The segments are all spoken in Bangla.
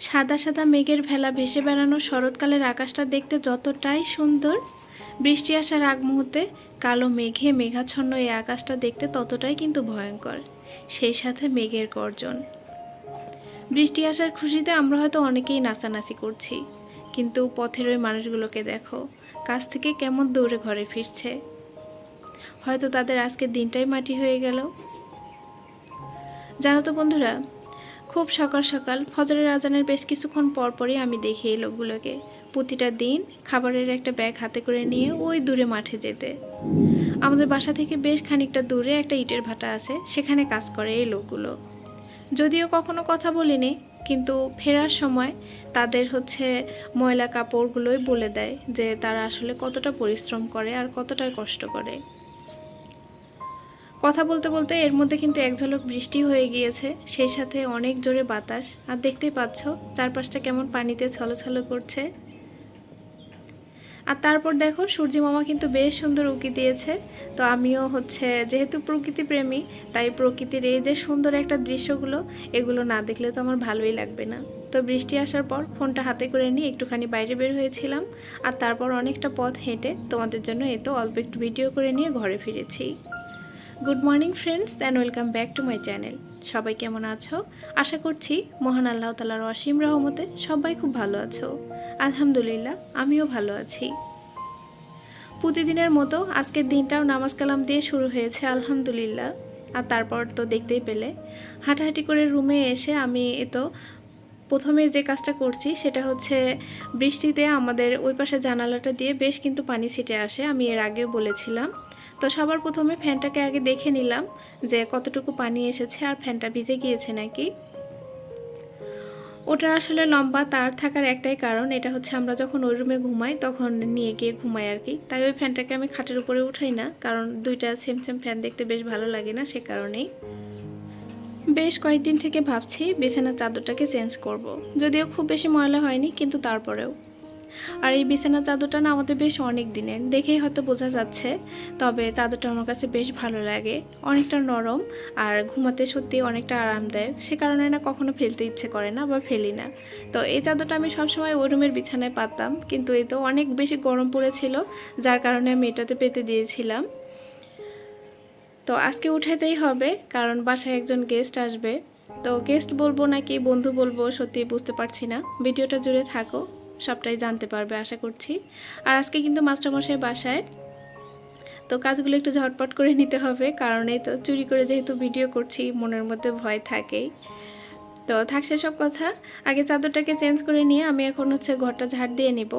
সাদা সাদা মেঘের ভেলা ভেসে বেড়ানো শরৎকালের আকাশটা দেখতে যতটাই সুন্দর, বৃষ্টি আসার আগ মুহূর্তে কালো মেঘে মেঘাচ্ছন্ন এই আকাশটা দেখতে ততটাই কিন্তু ভয়ঙ্কর, সেই সাথে মেঘের গর্জন। বৃষ্টি আসার খুশিতে আমরা হয়তো অনেকেই নাচানাচি করছি, কিন্তু পথের ওই মানুষগুলোকে দেখো, কাছ থেকে কেমন দৌড়ে ঘরে ফিরছে। হয়তো তাদের আজকের দিনটাই মাটি হয়ে গেল। জানো তো বন্ধুরা খুব সকাল সকাল ফজরের আজানের বেশ কিছুক্ষণ পরপরই আমি দেখি এই লোকগুলোকে। প্রতিটা দিন খাবারের একটা ব্যাগ হাতে করে নিয়ে ওই দূরে মাঠে যেতে। আমাদের বাসা থেকে বেশ খানিকটা দূরে একটা ইটের ভাটা আছে, সেখানে কাজ করে এই লোকগুলো। যদিও কখনো কথা বলিনি, কিন্তু ফেরার সময় তাদের হচ্ছে ময়লা কাপড়গুলোই বলে দেয় যে তারা আসলে কতটা পরিশ্রম করে আর কতটা কষ্ট করে। কথা বলতে বলতে এর মধ্যে কিন্তু এক ঝলক বৃষ্টি হয়ে গিয়েছে, সেই সাথে অনেক জোরে বাতাস। আর দেখতেই পাচ্ছ, চারপাশটা কেমন পানিতে ছলছল করছে। আর তারপর দেখো, সূর্যি মামা কিন্তু বেশ সুন্দর উকি দিয়েছে। তো আমিও হচ্ছে, যেহেতু প্রকৃতি প্রেমী, তাই প্রকৃতির এই যে সুন্দর একটা দৃশ্যগুলো, এগুলো না দেখলে তো আমার ভালোই লাগবে না। তো বৃষ্টি আসার পর ফোনটা হাতে করে নিয়ে একটুখানি বাইরে বের হয়েছিলাম। আর তারপর অনেকটা পথ হেঁটে তোমাদের জন্য এ তো অল্প একটু ভিডিও করে নিয়ে ঘরে ফিরেছি। Good morning friends and welcome back to my channel সবাই কেমন আছো? আশা করছি মহান আল্লাহ তালার অসীম রহমতে সবাই খুব ভালো আছো। আলহামদুলিল্লাহ, আমিও ভালো আছি। প্রতিদিনের মতো আজকের দিনটাও নামাজ কালাম দিয়ে শুরু হয়েছে, আলহামদুলিল্লাহ। আর তারপর তো দেখতেই পেলে, হাঁটাহাঁটি করে রুমে এসে আমি এ তো প্রথমে যে কাজটা করছি সেটা হচ্ছে বৃষ্টিতে আমাদের ওই পাশে জানালাটা দিয়ে বেশ কিন্তু পানি ছিটে আসে, আমি এর আগেও বলেছিলাম। তো সবার প্রথমে ফ্যানটাকে আগে দেখে নিলাম যে কতটুকু পানি এসেছে আর ফ্যানটা ভিজে গিয়েছে নাকি। ওটার আসলে লম্বা তার থাকার একটাই কারণ, এটা হচ্ছে আমরা যখন ওই রুমে ঘুমাই তখন নিয়ে গিয়ে ঘুমাই আর কি। তাই ওই ফ্যানটাকে আমি খাটের উপরে উঠাই না, কারণ দুইটা সেম সেম ফ্যান দেখতে বেশ ভালো লাগে না সে কারণেই। বেশ কয়েকদিন থেকে ভাবছি বিছানার চাদরটাকে চেঞ্জ করব। যদিও খুব বেশি ময়লা হয়নি, কিন্তু তারপরেও। আর এই বিছানার চাদরটা না আমাদের বেশ অনেক দিনের, দেখেই হয়তো বোঝা যাচ্ছে। তবে চাদরটা আমার কাছে বেশ ভালো লাগে। অনেকটা নরম আর ঘুমাতে সত্যি অনেকটা আরামদায়ক। সে কারণে না কখনো ফেলতে ইচ্ছে করে না বা ফেলি না। তো এই চাদরটা আমি সবসময় ওই রুমের বিছানায় পাতাম কিন্তু এই তো অনেক বেশি গরম পড়েছিল, যার কারণে আমি এটাতে পেতে দিয়েছিলাম। তো আজকে উঠাতেই হবে, কারণ বাসায় একজন গেস্ট আসবে। তো গেস্ট বলব নাকি বন্ধু বলব সত্যি বুঝতে পারছি না। ভিডিওটা জুড়ে থাকো। সবটাই জানতে পারবে, আশা করছি। আর আজকে কিন্তু মাস্টারমশাই বাসায়। তো কাজগুলো একটু ঝটপট করে নিতে হবে, কারণ এই তো চুরি করে যেহেতু ভিডিও করছি, মনের মধ্যে ভয় থাকেই। তো থাকছে সব কথা। আগে চাদরটাকে চেঞ্জ করে নিয়ে আমি এখন হচ্ছে ঘরটা ঝাড় দিয়ে নিব।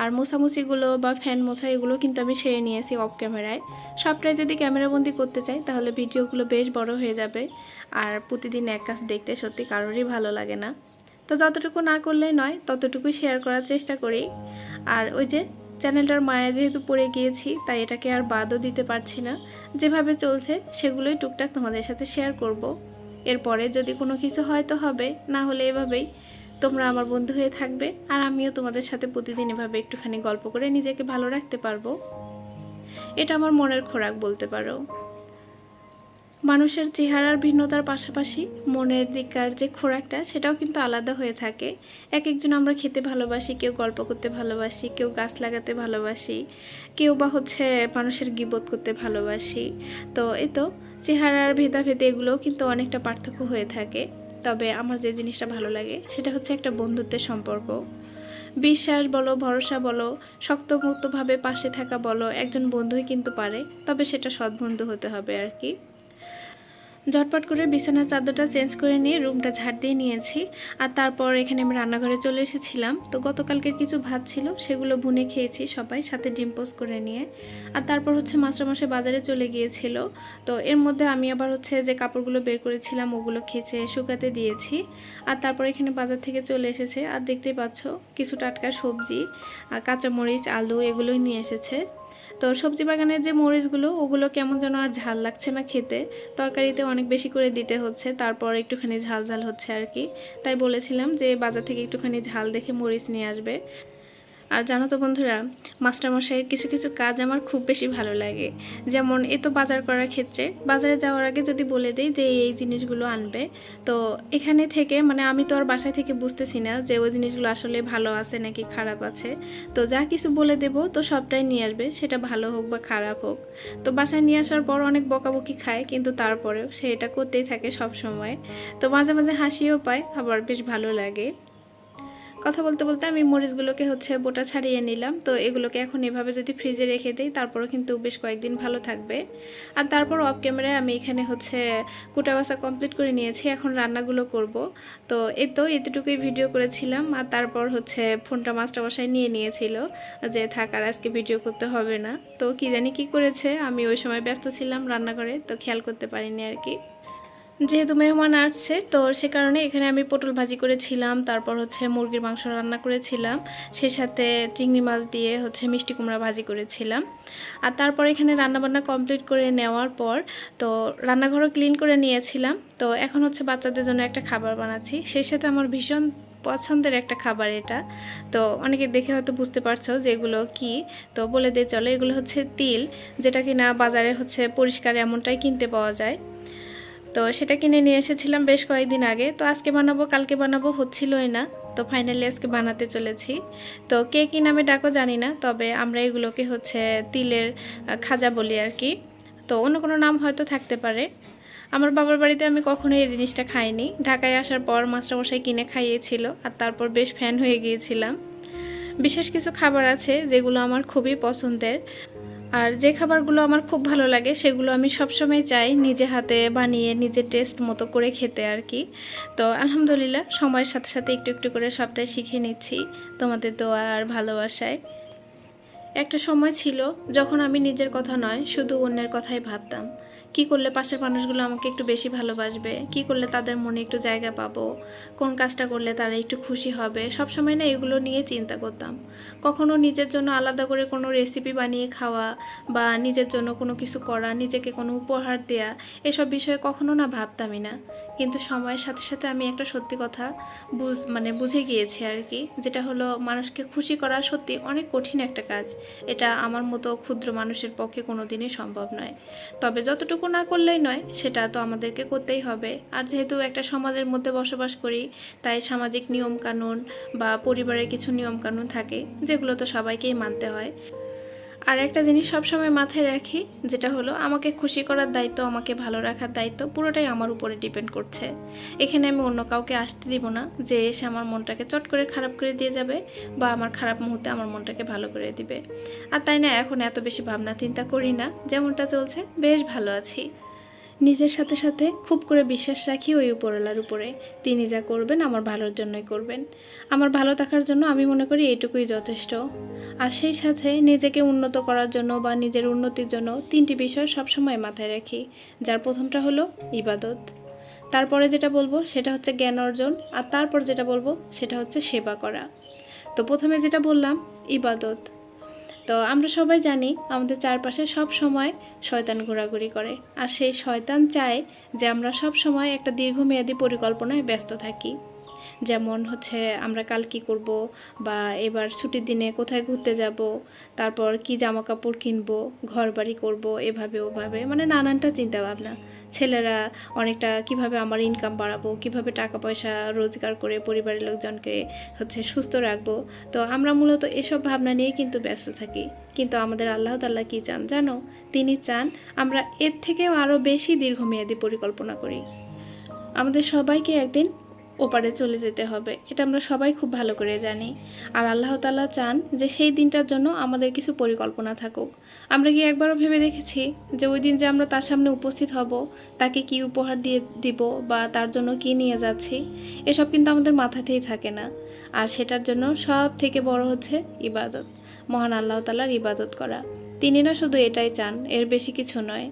আর মোছামুছিগুলো বা ফ্যান মোছা, এগুলো কিন্তু আমি সেরে নিয়েছি অফ ক্যামেরায় সবটাই যদি ক্যামেরাবন্দি করতে চাই, তাহলে ভিডিওগুলো বেশ বড় হয়ে যাবে। আর প্রতিদিন এক কাজ দেখতে সত্যি কারোরই ভালো লাগে না। তো যতটুকু না করলেই নয়, ততটুকুই শেয়ার করার চেষ্টা করি। আর ওই যে চ্যানেলটার মায়া যেহেতু পড়ে গিয়েছি, তাই এটাকে আর বাদও দিতে পারছি না। যেভাবে চলছে, সেগুলোই টুকটাক তোমাদের সাথে শেয়ার করব। এরপরে যদি কোনো কিছু হয়তো হবে, না হলে এভাবেই তোমরা আমার বন্ধু হয়ে থাকবে, আর আমিও তোমাদের সাথে প্রতিদিন এভাবে একটুখানি গল্প করে নিজেকে ভালো রাখতে পারব। এটা আমার মনের খোরাক বলতে পারো। মানুষের চেহারার ভিন্নতার পাশাপাশি মনের দিককার যে খোরাকটা, সেটাও কিন্তু আলাদা হয়ে থাকে। এক একজন আমরা খেতে ভালোবাসি, কেউ গল্প করতে ভালোবাসি, কেউ গাছ লাগাতে ভালোবাসি, কেউ বা হচ্ছে মানুষের গিবোধ করতে ভালোবাসি। তো এই তো, চেহারার ভেদাভেদে এগুলোও কিন্তু অনেকটা পার্থক্য হয়ে থাকে। তবে আমার যে জিনিসটা ভালো লাগে, সেটা হচ্ছে একটা বন্ধুত্বের সম্পর্ক। বিশ্বাস বলো, ভরসা বলো, শক্তমুক্তভাবে পাশে থাকা বলো, একজন বন্ধুই কিন্তু পারে, তবে সেটা সৎবন্ধু হতে হবে আর কি। ঝটপট করে বিছানার চাদরটা চেঞ্জ করে নিয়ে রুমটা ঝাড় দিয়ে নিয়েছি। আর তারপর এখানে আমি রান্নাঘরে চলে এসেছিলাম। তো গতকালকে কিছু ভাত ছিল, সেগুলো ভুনে খেয়েছি সবাই, সাথে ডিম পোস্ট করে নিয়ে। আর তারপর হচ্ছে মাস্টারমশাই বাজারে চলে গিয়েছিল। তো এর মধ্যে আমি আবার হচ্ছে যে কাপড়গুলো বের করেছিলাম, ওগুলো খেঁচে, শুকাতে দিয়েছি। আর তারপর এখানে বাজার থেকে চলে এসেছে। আর দেখতেই পাচ্ছ, কিছু টাটকা সবজি কাঁচামরিচ, আলু, এগুলোই নিয়ে এসেছে। তো সবজি বাগানের যে মরিচগুলো, ওগুলো কেমন যেন আর ঝাল লাগছে না খেতে। তরকারিতে অনেক বেশি করে দিতে হচ্ছে, তারপর একটুখানি ঝাল ঝাল হচ্ছে আর কি। তাই বলেছিলাম যে বাজার থেকে একটুখানি ঝাল দেখে মরিচ নিয়ে আসবে। আর জানো তো বন্ধুরা, মাস্টারমশাইয়ের কিছু কিছু কাজ আমার খুব বেশি ভালো লাগে। যেমন এ তো বাজার করার ক্ষেত্রে, বাজারে যাওয়ার আগে যদি বলে দেই যে এই জিনিসগুলো আনবে, তো এখানে থেকে মানে আমি তো আর বাসায় থেকে বুঝতেছি না যে ওই জিনিসগুলো আসলে ভালো আছে নাকি খারাপ আছে। তো যা কিছু বলে দেব, তো সবটাই নিয়ে আসবে, সেটা ভালো হোক বা খারাপ হোক। তো বাসায় নিয়ে আসার পর অনেক বকাবকি খায়, কিন্তু তারপরেও সে এটা করতেই থাকে সব সময় তো মাঝে মাঝে হাসিও পায়, আবার বেশ ভালো লাগে। কথা বলতে বলতে আমি মরিচগুলোকে হচ্ছে বোটা ছাড়িয়ে নিলাম। তো এগুলোকে এখন এভাবে যদি ফ্রিজে রেখে দিই, তারপরও কিন্তু বেশ কয়েকদিন ভালো থাকবে। আর তারপর অফ ক্যামেরায় আমি এখানে হচ্ছে কুটা বাসা কমপ্লিট করে নিয়েছি, এখন রান্নাগুলো করব। তো এ তো এতটুকুই ভিডিও করেছিলাম, আর তারপর হচ্ছে ফোনটা মাস্টার বসায় নিয়ে নিয়েছিল যে থাকার আজকে ভিডিও করতে হবে না। তো কি জানি কি করেছে, আমি ওই সময় ব্যস্ত ছিলাম রান্নাঘরে, তো খেয়াল করতে পারিনি আর কি। যেহেতু মেহমান আসছে, তো সে কারণে এখানে আমি পটল ভাজি করেছিলাম, তারপর হচ্ছে মুরগির মাংস রান্না করেছিলাম, সেই সাথে চিংড়ি মাছ দিয়ে হচ্ছে মিষ্টি কুমড়া ভাজি করেছিলাম। আর তারপর এখানে রান্নাবান্না কমপ্লিট করে নেওয়ার পর, তো রান্নাঘরও ক্লিন করে নিয়েছিলাম, তো এখন হচ্ছে বাচ্চাদের জন্য একটা খাবার বানাচ্ছি। সেই সাথে আমার ভীষণ পছন্দের একটা খাবার এটা, তো অনেকে দেখে হয়তো বুঝতে পারছ যে এগুলো কি, তো বলে দিয়ে চলো, এগুলো হচ্ছে তিল, যেটা কিনা বাজারে হচ্ছে পরিষ্কার এমনটাই কিনতে পাওয়া যায়। তো সেটা কিনে নিয়ে এসেছিলাম বেশ কয়েকদিন আগে। তো আজকে বানাবো, কালকে বানাবো, হচ্ছিলই না। তো ফাইনালি আজকে বানাতে চলেছি। তো কে কী নামে ডাকো জানি না, তবে আমরা এগুলোকে হচ্ছে তিলের খাজা বলি আর কি। তো অন্য কোনো নাম হয়তো থাকতে পারে। আমার বাবার বাড়িতে আমি কখনোই এই জিনিসটা খাইনি। ঢাকায় আসার পর মাস্টারমশাই কিনে খাইয়েছিল, আর তারপর বেশ ফ্যান হয়ে গিয়েছিলাম। বিশেষ কিছু খাবার আছে যেগুলো আমার খুবই পছন্দের। আর যে খাবারগুলো আমার খুব ভালো লাগে, সেগুলো আমি সবসময় চাই নিজে হাতে বানিয়ে নিজে টেস্ট মতো করে খেতে আর কি। তো আলহামদুলিল্লাহ, সময়ের সাথে সাথে একটু একটু করে সবটাই শিখে নিচ্ছি তোমাদের দোয়া আর ভালোবাসায়। একটা সময় ছিল যখন আমি নিজের কথা নয়, শুধু অন্যের কথাই ভাবতাম। কি করলে পাশের মানুষগুলো আমাকে একটু বেশি ভালোবাসবে? কি করলে তাদের মনে একটু জায়গা পাবো? কোন কাজটা করলে তারা একটু খুশি হবে? সব সময় না এগুলো নিয়ে চিন্তা করতাম। কখনো নিজের জন্য আলাদা করে কোনো রেসিপি বানিয়ে খাওয়া বা নিজের জন্য কোনো কিছু করা, নিজেকে কোনো উপহার দেয়া, এসব বিষয়ে কখনো না ভাবতামই না। কিন্তু সময়ের সাথে সাথে আমি একটা সত্যি কথা বুঝ মানে বুঝে গিয়েছি আর কি। যেটা হলো মানুষকে খুশি করা সত্যি অনেক কঠিন একটা কাজ। এটা আমার মতো ক্ষুদ্র মানুষের পক্ষে কোনো দিনই সম্ভব নয়। তবে যতটুকু না করলেই নয়, সেটা তো আমাদেরকে করতেই হবে। আর যেহেতু একটা সমাজের মধ্যে বসবাস করি, তাই সামাজিক নিয়ম কানুন বা পরিবারের কিছু নিয়ম কানুন থাকে, যেগুলো তো সবাইকেই মানতে হয়। আর একটা জিনিস সবসময় মাথায় রাখি, যেটা হলো আমাকে খুশি করার দায়িত্ব, আমাকে ভালো রাখার দায়িত্ব পুরোটাই আমার উপরে ডিপেন্ড করছে। এখানে আমি অন্য কাউকে আসতে দিব না যে এসে আমার মনটাকে চট করে খারাপ করে দিয়ে যাবে বা আমার খারাপ মুহূর্তে আমার মনটাকে ভালো করে দিবে। আর তাই না, এখন এত বেশি ভাবনা চিন্তা করি না, যেমনটা চলছে, বেশ ভালো আছি। নিজের সাথে সাথে খুব করে বিশ্বাস রাখি ওই উপরওয়ালার উপরে। তিনি যা করবেন আমার ভালোর জন্যই করবেন। আমার ভালো থাকার জন্য আমি মনে করি এইটুকুই যথেষ্ট। আর সেই সাথে নিজেকে উন্নত করার জন্য বা নিজের উন্নতির জন্য তিনটি বিষয় সবসময় মাথায় রাখি। যার প্রথমটা হলো ইবাদত। তারপরে যেটা বলব সেটা হচ্ছে জ্ঞান অর্জন, আর তারপর যেটা বলব সেটা হচ্ছে সেবা করা। তো প্রথমে যেটা বললাম, ইবাদত। তো আমরা সবাই জানি আমাদের চারপাশে সব সময় শয়তান ঘোরাঘুরি করে। আর সেই শয়তান চায় যে আমরা সব সময় একটা দীর্ঘমেয়াদী পরিকল্পনায় ব্যস্ত থাকি। যেমন হচ্ছে আমরা কাল কি করব বা এবার ছুটির দিনে কোথায় ঘুরতে যাব, তারপর কি জামা কাপড় কিনবো ঘর বাড়ি করব, এভাবে ওভাবে মানে নানানটা চিন্তা ভাবনা ছেলেরা অনেকটা কীভাবে আমার ইনকাম বাড়াবো, কীভাবে টাকা পয়সা রোজগার করে পরিবারের লোকজনকে হচ্ছে সুস্থ রাখব, তো আমরা মূলত এসব ভাবনা নিয়ে কিন্তু ব্যস্ত থাকি। কিন্তু আমাদের আল্লাহ তাল্লাহ কী চান জানো? তিনি চান আমরা এর থেকেও আরও বেশি দীর্ঘমেয়াদী পরিকল্পনা করি। আমাদের সবাইকে একদিন ওপারে চলে যেতে হবে। এটা আমরা সবাই খুব ভালো করে জানি। আর আল্লাহ তাআলা চান যে সেই দিনটার জন্য আমাদের কিছু পরিকল্পনা থাকুক। আমরা কি একবারও ভেবে দেখেছি যে ওই দিন যে আমরা তার সামনে উপস্থিত হব, তাকে কি উপহার দিয়ে দিব বা তার জন্য কি নিয়ে যাচ্ছি, এসব কিন্তু আমাদের মাথাতেই থাকে না। আর সেটার জন্য সব থেকে বড় হচ্ছে ইবাদত। মহান আল্লাহ তালার ইবাদত করা। তিনি না শুধু এটাই চান, এর বেশি কিছু নয়।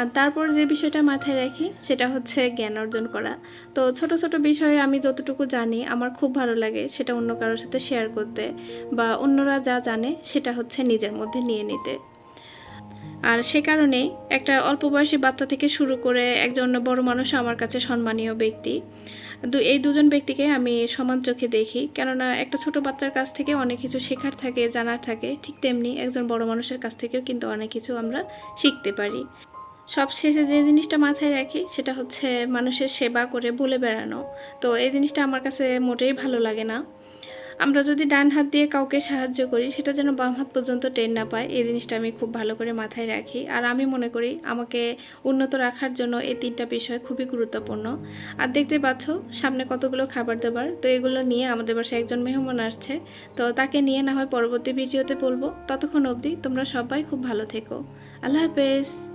আর তারপর যে বিষয়টা মাথায় রাখি, সেটা হচ্ছে জ্ঞান অর্জন করা। তো ছোট ছোট বিষয়ে আমি যতটুকু জানি, আমার খুব ভালো লাগে সেটা অন্য কারোর সাথে শেয়ার করতে বা অন্যরা যা জানে, সেটা হচ্ছে নিজের মধ্যে নিয়ে নিতে। আর সে কারণেই একটা অল্প বয়সী বাচ্চা থেকে শুরু করে একজন বড় মানুষ আমার কাছে সম্মানীয় ব্যক্তি। দু, এই দুজন ব্যক্তিকে আমি সমান চোখে দেখি, কেননা একটা ছোট বাচ্চার কাছ থেকে অনেক কিছু শেখার থাকে, জানার থাকে, ঠিক তেমনি একজন বড় মানুষের কাছ থেকেও কিন্তু অনেক কিছু আমরা শিখতে পারি। সব শেষে যে জিনিসটা মাথায় রাখি, সেটা হচ্ছে মানুষের সেবা করে বলে বেড়ানো। তো এই জিনিসটা আমার কাছে মোটেই ভালো লাগে না। আমরা যদি ডান হাত দিয়ে কাউকে সাহায্য করি, সেটা যেন বাম হাত পর্যন্ত টেন না পায়, এই জিনিসটা আমি খুব ভালো করে মাথায় রাখি। আর আমি মনে করি, আমাকে উন্নত রাখার জন্য এই তিনটা বিষয় খুবই গুরুত্বপূর্ণ। আর দেখতে পাচ্ছ, সামনে কতগুলো খাবার দাবার, তো এগুলো নিয়ে আমাদের বাসায় একজন মেহমান আসছে। তো তাকে নিয়ে না হয় পরবর্তী ভিডিওতে বলব। ততক্ষণ অবধি তোমরা সবাই খুব ভালো থেকো। আল্লাহ হাফেজ।